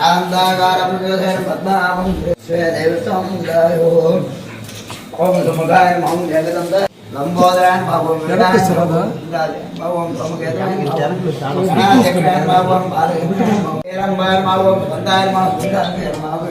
సమర్పయామి కలశేరహోమామేశ్వరాభ్యన్మ వాణేరన్నగర్భాన్ రామదేవతాం బ్రహ్మణదేవతాం ఆనందాగారం పద్మనాభం దేవతాం ఓం సుముఖాయ మహం జగదంత లంబోదరాయణ భావం భావం ప్రముఖేంద్రాయణ భావం బాలకేరంబాయన భావం బందాయన భావం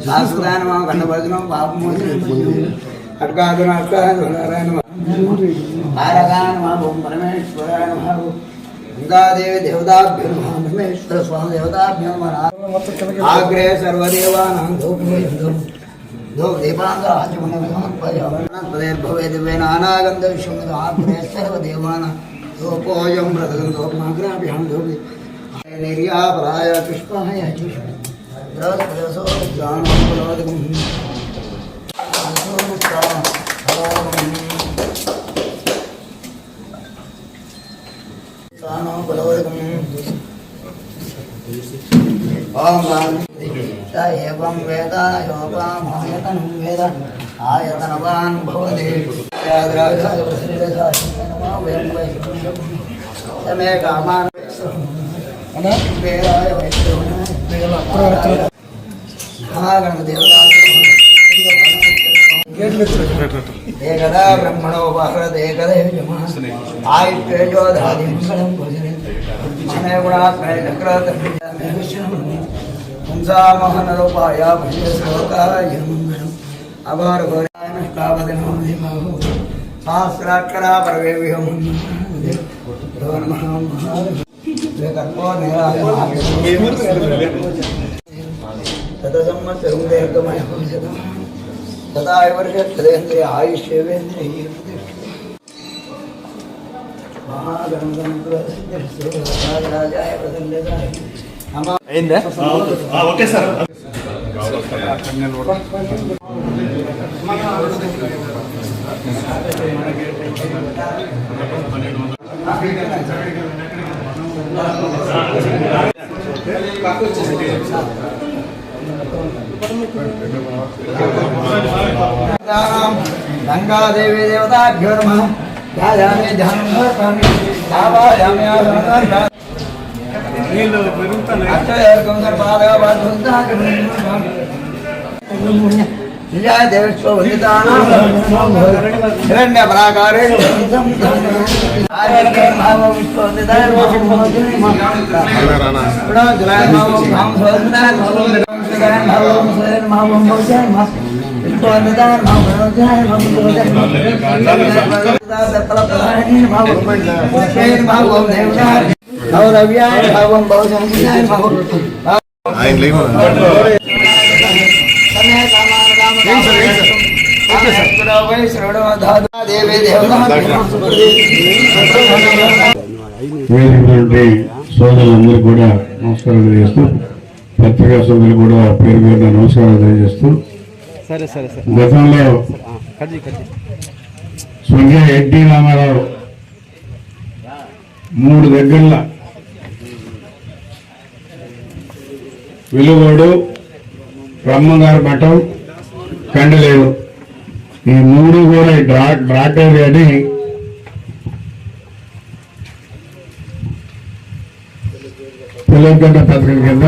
మోదవస్త్రాయణ భావం అవర్ధనాయన మహా నేలవదాయన మహా శంకరాయన ಗಂಗಾದೇವಿ ದೇವತಾಭ್ಯೋ ನಮಃ ಬ್ರಹ್ಮೇಶ್ವರ ಸ್ವಾಮಿ ದೇವತಾಭ್ಯೋ ನಮಃ ಆಗ್ರೇ ಸರ್ವದೇವಾನಾಂ ಧೂಪಮಯಂ ಧೂಪ ದೀಪಾಂತರ ಆಚಮನೆ ಭವೇ ದಿವೇನ ಅನಾಗಂಧ ವಿಶ್ವಮದ ಆಗ್ರೇ ಸರ್ವದೇವಾನ ಧೂಪೋಯಂ ಪ್ರಸಗಂ ಧೂಪಮಾಗ್ರಾಭ್ಯಾಂ ಧೂಪಿ ನಿರ್ಯಾಪರಾಯ ಪುಷ್ಪಾಯ ಚುಷ್ಪ ದ್ರವಸ್ಪದಸೋ ಜಾನೋ ఓం ఏం వేద యోగామయతనం వేద ఆయతనవాన్ భవతి సమే కామాన్ వేదాయ వైద్య ఏకదా బ్రహ్మణో బహరద్ ఏకదే ఆయుష్ பும்சாமக நரோபாயா பஞ்சஸ்லோகாய மங்களம் அபார கோரானஸ்தாபதனோ சாஸ்திராட்கரா பரவேவிகம் ததசம்மத்திருங்கேகமயோஜதம் तदा वर्षत्रेन्द्रिय आयुष्यवेन्द्रिय महागणतन्त्रस्य राजाय प्रदण्डदाय అయిందా? ఓకే సార్ గంగాదేవి దేవతాభ్యో నమ. ధ్యాయామి ధ్యానం సమర్పయామి ఆవాయామి ఆసనం నీళ్ళు పెరుగుతాయి అక్షయర్కం సర్పాదగా ఆయన లేవు వేదికటువంటి సోదరులందరూ కూడా నమస్కారం తెలియజేస్తూ పత్రికా సోదరులు కూడా పేరు పేరున నమస్కారం తెలియజేస్తూ సరే సరే సరే. గతంలో స్వర్గీయ ఎన్టీ రామారావు మూడు దగ్గరల. వెలుగోడు బ్రహ్మగారి మఠం కండలేదు ఈ మూడు కూడా డ్రా డ్రాట్ ఏరియాని పిల్లగడ్డ పథకం కింద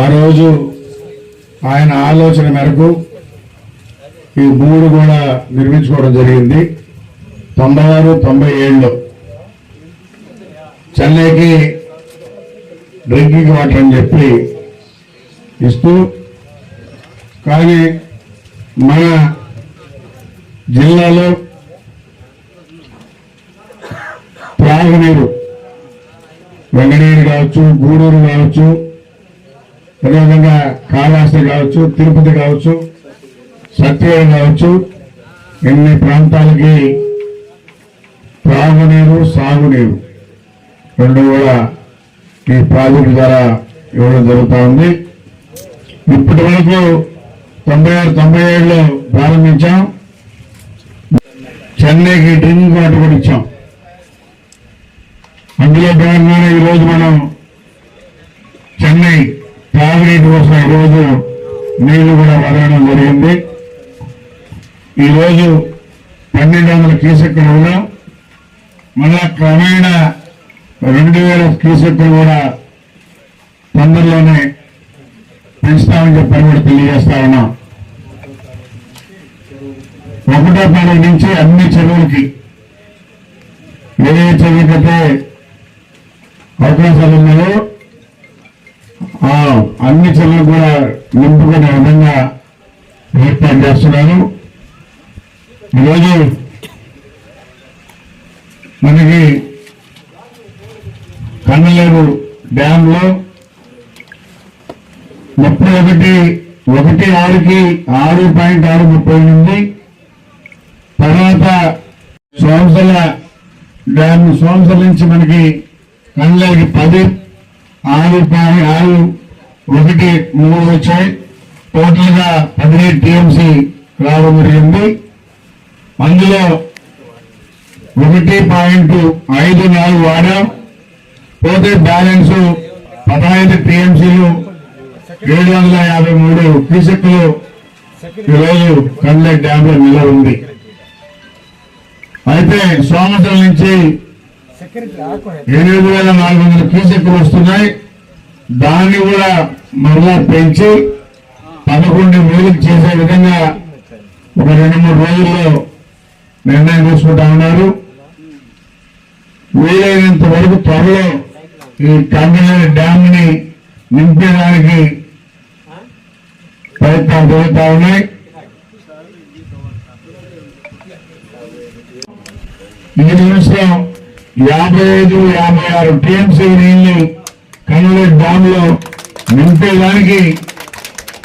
ఆ రోజు ఆయన ఆలోచన మేరకు ఈ మూడు కూడా నిర్మించుకోవడం జరిగింది. తొంభై ఆరు తొంభై ఏడులో. చెన్నైకి డ్రింకింగ్ వాటర్ అని చెప్పి ఇస్తూ కానీ మన జిల్లాలో త్రాగునీరు వెంగనీరు కావచ్చు గూడూరు కావచ్చు అదేవిధంగా కాళహస్తి కావచ్చు తిరుపతి కావచ్చు సత్యవేద కావచ్చు ఎన్ని ప్రాంతాలకి త్రాగునీరు సాగునీరు. రెండు కూడా ఈ ప్రాజెక్టు ద్వారా ఇవ్వడం జరుగుతూ ఉంది. ఇప్పటి వరకు తొంభై ఆరు తొంభై ఏడులో ప్రారంభించాం. చెన్నైకి డ్రింకింగ్ వాటర్ కూడా ఇచ్చాం. అందులో భాగంగానే ఈరోజు మనం చెన్నై తాగునీటి కోసం ఈరోజు నీళ్ళు కూడా వదలడం జరిగింది. ఈరోజు పన్నెండు వందల క్యూసెక్కులు ఉన్నాం. మళ్ళా క్రమేణా రెండు వేల క్యూసెక్కులు కూడా తొందరలోనే పెంచుతామని చెప్పని కూడా తెలియజేస్తా ఉన్నాం. ఒకటో తారీఖు నుంచి అన్ని చెరువులకి ఏ చెరువుకైతే అవకాశాలు ఉన్నాయో అన్ని చెరువులు కూడా నింపుకునే విధంగా ఏర్పాటు చేస్తున్నారు. ఈరోజు మనకి కన్నలేరు డ్యామ్లో ముప్పై ఒకటి ఒకటి ఆరుకి ఆరు పాయింట్ ఆరు ముప్పై ఎనిమిది. తర్వాత సోంసల డ్యామ్ సోంసల నుంచి మనకి కన్నలేరుకి పది ఆరు పాయింట్ ఆరు ఒకటి మూడు వచ్చాయి. టోటల్గా పదిహేడు టీఎంసీ రావడం జరిగింది. అందులో ఒకటి పాయింట్ ఐదు నాలుగు వాడాం. పోతే బ్యాలెన్స్ పదహైదు టీఎంసీలు ఏడు వందల యాభై మూడు క్యూసెక్లు ఈరోజు కండ్ల డ్యామ్లో నిల్వ ఉంది. అయితే సోమటం నుంచి ఎనిమిది వేల నాలుగు వందల క్యూసెక్లు వస్తున్నాయి. దాన్ని కూడా మరలా పెంచి పదకొండు వేలకు చేసే విధంగా ఒక రెండు మూడు రోజుల్లో నిర్ణయం తీసుకుంటా ఉన్నారు. వీలైనంత వరకు త్వరలో ఈ కంపెనీ డ్యామ్ని నింపేదానికి ప్రయత్నాలు జరుగుతా ఉన్నాయి ఈ నిమిషం యాభై ఐదు యాభై ఆరు టీఎంసీ నీళ్ళు కన్నడ డ్యామ్లో నింపేదానికి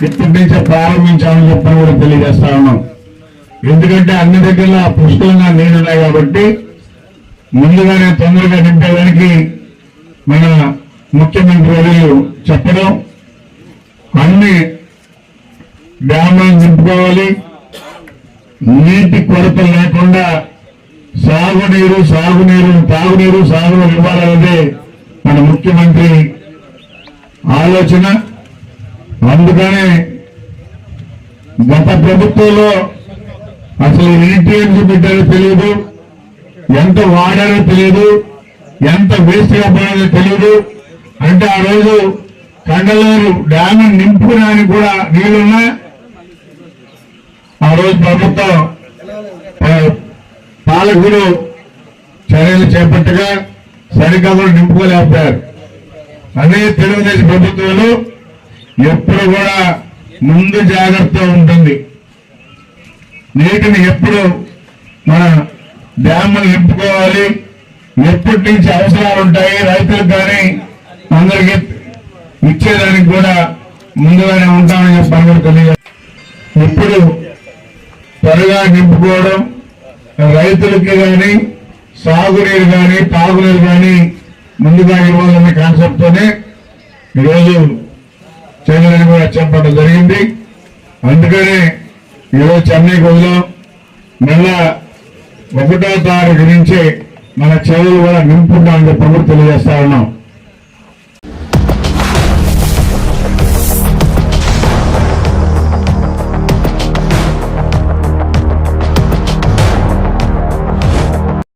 ఇప్పటి నుంచే ప్రారంభించామని చెప్పని కూడా తెలియజేస్తా ఉన్నాం. ఎందుకంటే అన్ని దగ్గర పుష్కలంగా నీళ్ళు ఉన్నాయి కాబట్టి ముందుగానే తొందరగా నింపేదానికి మన ముఖ్యమంత్రి వర్యులు చెప్పడం అన్ని డ్యాములను నింపుకోవాలి. నీటి కొరత లేకుండా సాగునీరు సాగునీరు తాగునీరు సాగునీరు ఇవ్వాలన్నదే మన ముఖ్యమంత్రి ఆలోచన. అందుకనే గత ప్రభుత్వంలో అసలు నీటి టీఎంసీ పెట్టారో తెలియదు ఎంత వాడారో తెలియదు ఎంత వేస్ట్గా తెలియదు అంటే ఆ రోజు కండలూరు డ్యామ్ నింపుకోవడానికి కూడా నీళ్ళున్నా ఆ రోజు ప్రభుత్వం పాలకులు చర్యలు చేపట్టగా సరిగ్గా కూడా నింపుకోలేకపోయారు. అదే తెలుగుదేశం ప్రభుత్వంలో ఎప్పుడు కూడా ముందు జాగ్రత్త ఉంటుంది. నీటిని ఎప్పుడు మన డ్యాములు నింపుకోవాలి. ఎప్పటి నుంచి అవసరాలు ఉంటాయి రైతులకు కానీ అందరికి ఇచ్చేదానికి కూడా ముందుగానే ఉంటామని చెప్పని కూడా తెలియదు ఇప్పుడు త్వరగా నింపుకోవడం రైతులకి కానీ సాగునీరు కానీ తాగునీరు కానీ ముందుగా ఇవ్వాలనే కాన్సెప్ట్తోనే ఈరోజు చంద్రని కూడా చెప్పడం జరిగింది. అందుకనే ఈరోజు చెన్నైకి వదిలాం. మళ్ళా ఒకటో తారీఖు నుంచి మన చెరువులు కూడా నింపుకుంటామని చెప్పి తెలియజేస్తా ఉన్నాం.